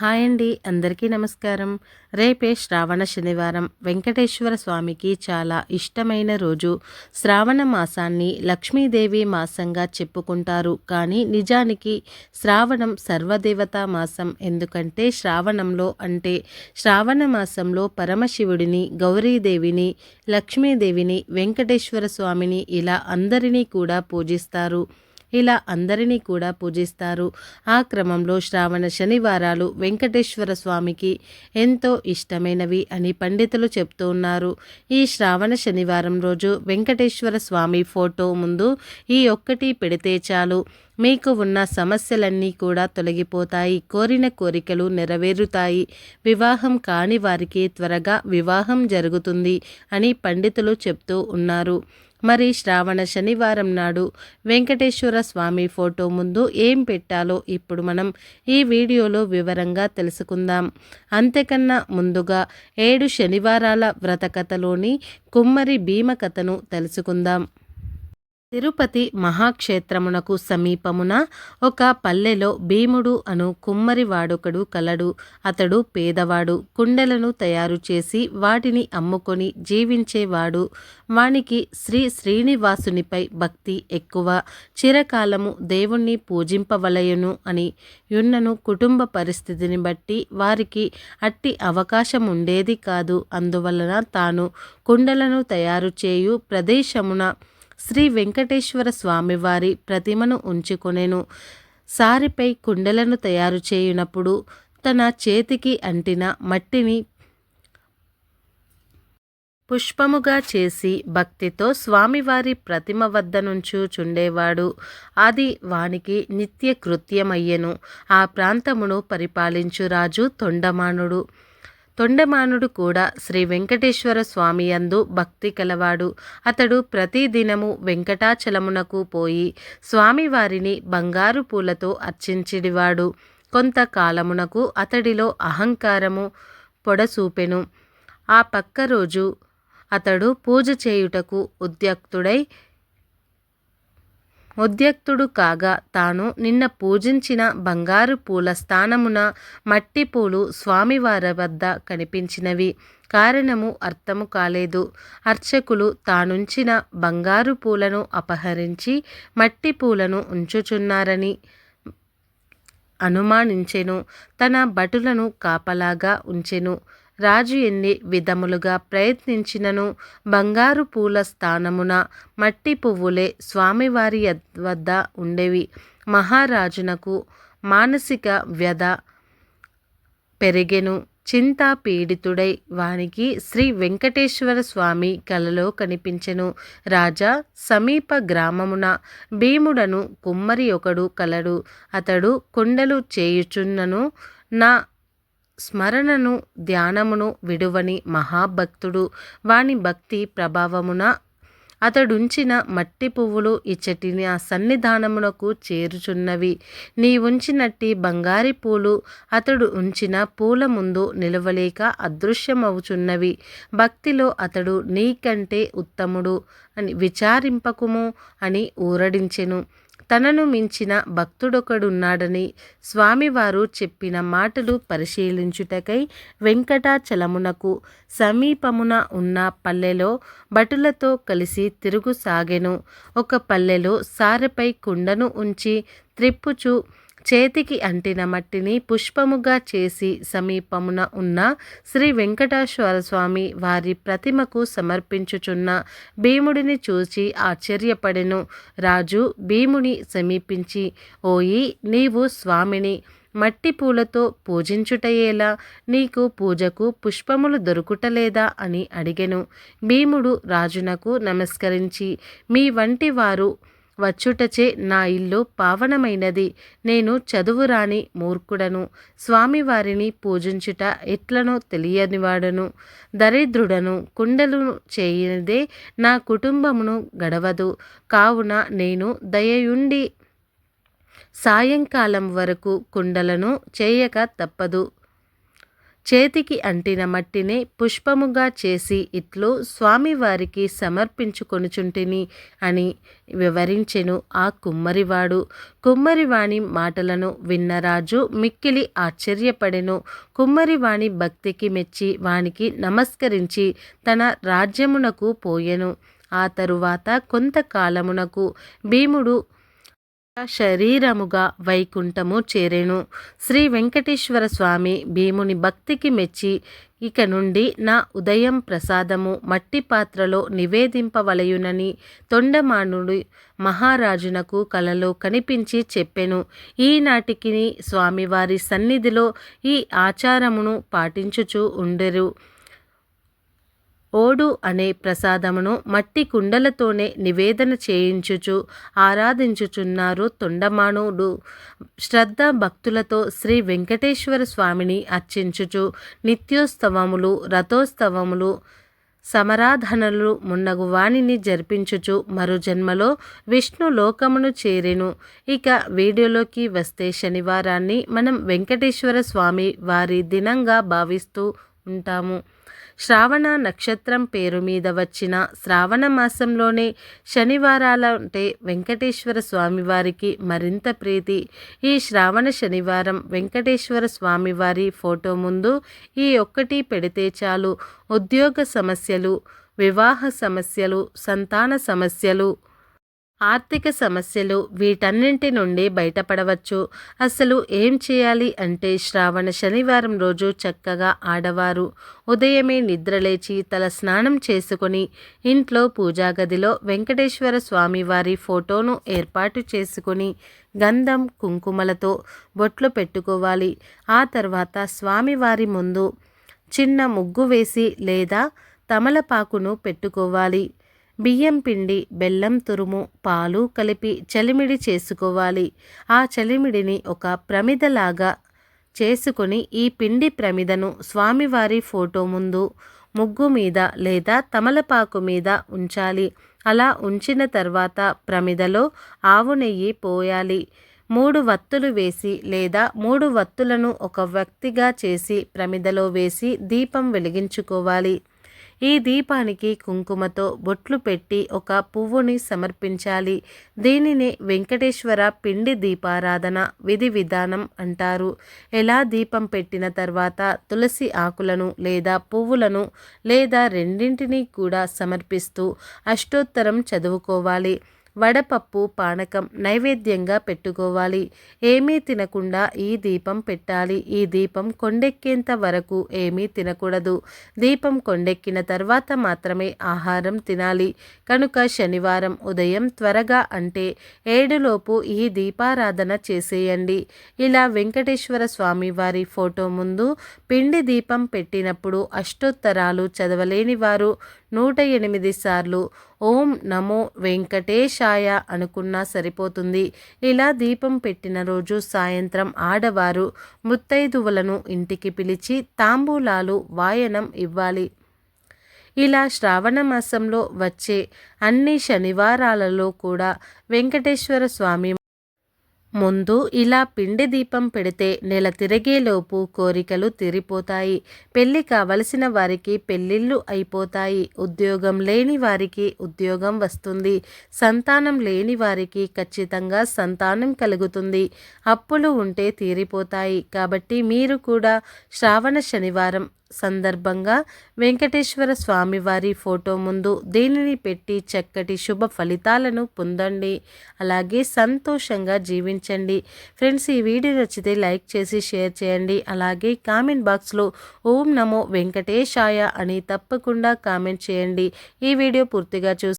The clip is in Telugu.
హాయ్ అండి అందరికీ నమస్కారం. రేపే శ్రావణ శనివారం. వెంకటేశ్వర స్వామికి చాలా ఇష్టమైన రోజు. శ్రావణ మాసాన్ని లక్ష్మీదేవి మాసంగా చెప్పుకుంటారు. కానీ నిజానికి శ్రావణం సర్వదేవతా మాసం. ఎందుకంటే శ్రావణంలో అంటే శ్రావణ మాసంలో పరమశివుడిని గౌరీదేవిని లక్ష్మీదేవిని వెంకటేశ్వర స్వామిని ఇలా అందరినీ కూడా పూజిస్తారు. ఇలా అందరినీ కూడా పూజిస్తారు. ఆ క్రమంలో శ్రావణ శనివారాలు వెంకటేశ్వర స్వామికి ఎంతో ఇష్టమైనవి అని పండితులు చెప్తూ ఉన్నారు. ఈ శ్రావణ శనివారం రోజు వెంకటేశ్వర స్వామి ఫోటో ముందు ఈ ఒక్కటి పెడితే చాలు. మీకు ఉన్న సమస్యలన్నీ కూడా తొలగిపోతాయి. కోరిన కోరికలు నెరవేరుతాయి. వివాహం కాని వారికి త్వరగా వివాహం జరుగుతుంది అని పండితులు చెప్తూ ఉన్నారు. మరి శ్రావణ శనివారం నాడు వెంకటేశ్వర స్వామి ఫోటో ముందు ఏం పెట్టాలో ఇప్పుడు మనం ఈ వీడియోలో వివరంగా తెలుసుకుందాం. అంతేకన్నా ముందుగా ఏడు శనివారాల వ్రతకథలోని కుమ్మరి భీమ కథను తెలుసుకుందాం. తిరుపతి మహాక్షేత్రమునకు సమీపమున ఒక పల్లెలో భీముడు అను కుమ్మరివాడొకడు కలడు. అతడు పేదవాడు కుండలను తయారు చేసి వాటిని అమ్ముకొని జీవించేవాడు. వానికి శ్రీ శ్రీనివాసునిపై భక్తి ఎక్కువ. చిరకాలము దేవుణ్ణి పూజింపవలయను అని యున్నను కుటుంబ పరిస్థితిని బట్టి వారికి అట్టి అవకాశం ఉండేది కాదు. అందువలన తాను కుండలను తయారు చేయు ప్రదేశమున శ్రీ వెంకటేశ్వర స్వామివారి ప్రతిమను ఉంచుకొనెను. సారిపై కుండలను తయారు చేయునప్పుడు తన చేతికి అంటిన మట్టిని పుష్పముగా చేసి భక్తితో స్వామివారి ప్రతిమ వద్ద నుంచుచుండేవాడు అది వానికి నిత్య కృత్యమయ్యెను ఆ ప్రాంతమును పరిపాలించు రాజు తొండమానుడు. తొండమానుడు కూడా శ్రీ వెంకటేశ్వర స్వామి యందు భక్తి కలవాడు. అతడు ప్రతిదినము వెంకటాచలమునకు పోయి స్వామివారిని బంగారు పూలతో అర్చించిడివాడు. కొంతకాలమునకు అతడిలో అహంకారము పొడసూపెను. ఆ పక్క రోజు అతడు పూజ చేయుటకు ఉద్యక్తుడై ఉద్యక్తుడు కాగా తాను నిన్న పూజించిన బంగారు పూల స్థానమున మట్టి పూలు స్వామివారి వద్ద కనిపించినవి. కారణము అర్థము కాలేదు. అర్చకులు తానుంచిన బంగారు పూలను అపహరించి మట్టి పూలను ఉంచుచున్నారని అనుమానించెను. తన భటులను కాపలాగా ఉంచెను. రాజు ఎన్ని విధములుగా ప్రయత్నించినను? బంగారు పూల స్థానమున మట్టి పువ్వులే స్వామివారి వద్ద ఉండేవి. మహారాజునకు మానసిక వ్యధ పెరిగెను. చింతా పీడితుడై వానికి శ్రీ వెంకటేశ్వర స్వామి కలలో కనిపించెను. రాజా సమీప గ్రామమున భీముడను కుమ్మరి ఒకడు కలడు. అతడు కొండలు చేయుచున్నను. నా స్మరణను ధ్యానమును విడువని మహాభక్తుడు. వాని భక్తి ప్రభావమున అతడుంచిన మట్టి పువ్వులు ఇచ్చటి ఆ సన్నిధానమునకు చేరుచున్నవి. నీ ఉంచినట్టి బంగారి పూలు అతడు ఉంచిన పూల ముందు నిలవలేక అదృశ్యమవుచున్నవి. భక్తిలో అతడు నీకంటే ఉత్తముడు అని విచారింపకుము అని ఊరడించెను. తనను మించిన భక్తుడొకడున్నాడని స్వామివారు చెప్పిన మాటలు పరిశీలించుటకై వెంకటాచలమునకు సమీపమున ఉన్న పల్లెలో భటులతో కలిసి తిరుగుసాగెను ఒక పల్లెలో సారెపై కుండను ఉంచి త్రిప్పుచు చేతికి అంటిన మట్టిని పుష్పముగా చేసి సమీపమున ఉన్న శ్రీ వెంకటేశ్వర స్వామి వారి ప్రతిమకు సమర్పించుచున్న భీముడిని చూచి ఆశ్చర్యపడెను. రాజు భీముని సమీపించి ఓయి నీవు స్వామిని మట్టి పూలతో పూజించుటయేలా? నీకు పూజకు పుష్పములు దొరుకుటలేదా? అని అడిగెను. భీముడు రాజునకు నమస్కరించి మీ వంటి వారు వచ్చుటచే నా ఇల్లు పావనమైనది. నేను చదువురాని మూర్ఖుడను. స్వామివారిని పూజించుట ఎట్లనో తెలియనివాడను. దరిద్రుడను కుండలను చేయనిదే నా కుటుంబమును గడవదు. కావున నేను దయయుండి సాయంకాలం వరకు కుండలను చేయక తప్పదు. చేతికి అంటిన మట్టినే పుష్పముగా చేసి ఇట్లు స్వామివారికి సమర్పించుకొనుచుంటిని అని వివరించెను ఆ కుమ్మరివాడు. కుమ్మరివాణి మాటలను విన్న రాజు మిక్కిలి ఆశ్చర్యపడెను. కుమ్మరివాణి భక్తికి మెచ్చి వానికి నమస్కరించి తన రాజ్యమునకు పోయెను. ఆ తరువాత కొంతకాలమునకు భీముడు శరీరముగా వైకుంఠము చేరెను. శ్రీ వెంకటేశ్వర స్వామి భీముని భక్తికి మెచ్చి ఇక నుండి నా ఉదయం ప్రసాదము మట్టి పాత్రలో నివేదింపవలయునని తొండమానుడు మహారాజునకు కలలో కనిపించి చెప్పెను. ఈనాటికి స్వామివారి సన్నిధిలో ఈ ఆచారమును పాటించుచూ ఉండెరు. ఓడు అనే ప్రసాదమును మట్టి కుండలతోనే నివేదన చేయించుచు ఆరాధించుచున్నారు తొండమానుడు. శ్రద్ధ భక్తులతో శ్రీ వెంకటేశ్వర స్వామిని అర్చించుచు నిత్యోత్సవములు రథోత్సవములు సమరాధనలు మున్నగు వాణిని జరిపించుచు మరు జన్మలో విష్ణు లోకమును చేరెను. ఇక వీడియోలోకి వస్తే శనివారాన్ని మనం వెంకటేశ్వర స్వామి వారి దినంగా భావిస్తూ ఉంటాము. శ్రావణ నక్షత్రం పేరు మీద వచ్చిన శ్రావణ మాసంలోనే శనివారాలంటే వెంకటేశ్వర స్వామివారికి మరింత ప్రీతి. ఈ శ్రావణ శనివారం వెంకటేశ్వర స్వామివారి ఫోటో ముందు ఈ ఒక్కటి పెడితే చాలు. ఉద్యోగ సమస్యలు వివాహ సమస్యలు సంతాన సమస్యలు ఆర్థిక సమస్యలు వీటన్నింటి నుండి బయటపడవచ్చు. అసలు ఏం చేయాలి అంటే శ్రావణ శనివారం రోజు చక్కగా ఆడవారు ఉదయమే నిద్రలేచి తల స్నానం చేసుకొని ఇంట్లో పూజా గదిలో వెంకటేశ్వర స్వామి వారి ఫోటోను ఏర్పాటు చేసుకొని గంధం కుంకుమలతో బొట్లు పెట్టుకోవాలి. ఆ తర్వాత స్వామివారి ముందు చిన్న ముగ్గు వేసి లేదా తమలపాకును పెట్టుకోవాలి. బియ్యం పిండి బెల్లం తురుము పాలు కలిపి చలిమిడి చేసుకోవాలి. ఆ చలిమిడిని ఒక ప్రమిదలాగా చేసుకొని ఈ పిండి ప్రమిదను స్వామివారి ఫోటో ముందు ముగ్గు మీద లేదా తమలపాకు మీద ఉంచాలి. అలా ఉంచిన తర్వాత ప్రమిదలో ఆవు నెయ్యి పోయాలి. మూడు వత్తులు వేసి లేదా మూడు వత్తులను ఒక వ్యక్తిగా చేసి ప్రమిదలో వేసి దీపం వెలిగించుకోవాలి. ఈ దీపానికి కుంకుమతో బొట్లు పెట్టి ఒక పువ్వుని సమర్పించాలి. దీనిని వెంకటేశ్వర పిండి దీపారాధన విధి విధానం అంటారు. ఎలా దీపం పెట్టిన తర్వాత తులసి ఆకులను లేదా పువ్వులను లేదా రెండింటినీ కూడా సమర్పిస్తూ అష్టోత్తరం చదువుకోవాలి. వడపప్పు పానకం నైవేద్యంగా పెట్టుకోవాలి. ఏమీ తినకుండా ఈ దీపం పెట్టాలి. ఈ దీపం కొండెక్కేంత వరకు ఏమీ తినకూడదు. దీపం కొండెక్కిన తర్వాత మాత్రమే ఆహారం తినాలి. కనుక శనివారం ఉదయం త్వరగా అంటే ఏడులోపు ఈ దీపారాధన చేసేయండి. ఇలా వెంకటేశ్వర స్వామి వారి ఫోటో ముందు పిండి దీపం పెట్టినప్పుడు అష్టోత్తరాలు చదవలేని వారు నూట ఎనిమిది సార్లు ఓం నమో వెంకటేశాయ అనుకున్నా సరిపోతుంది. ఇలా దీపం పెట్టిన రోజు సాయంత్రం ఆడవారు ముత్తైదువులను ఇంటికి పిలిచి తాంబూలాలు వాయనం ఇవ్వాలి. ఇలా శ్రావణ మాసంలో వచ్చే అన్ని శనివారాలలో కూడా వెంకటేశ్వర స్వామి ముందు ఇలా పిండి దీపం పెడితే నెల తిరిగేలోపు కోరికలు తీరిపోతాయి. పెళ్ళి కావలసిన వారికి పెళ్ళిళ్ళు అయిపోతాయి. ఉద్యోగం లేని వారికి ఉద్యోగం వస్తుంది. సంతానం లేని వారికి ఖచ్చితంగా సంతానం కలుగుతుంది. అప్పులు ఉంటే తీరిపోతాయి. కాబట్టి మీరు కూడా శ్రావణ శనివారం సందర్భంగా వెంకటేశ్వర స్వామి వారి ఫోటో ముందు దీనిని పెట్టి చక్కటి శుభ ఫలితాలను పొందండి. అలాగే సంతోషంగా జీవించండి. ఫ్రెండ్స్ ఈ వీడియో నచ్చితే లైక్ చేసి షేర్ చేయండి. అలాగే కామెంట్ బాక్స్లో ఓం నమో వెంకటేశాయ అని తప్పకుండా కామెంట్ చేయండి. ఈ వీడియో పూర్తిగా చూసి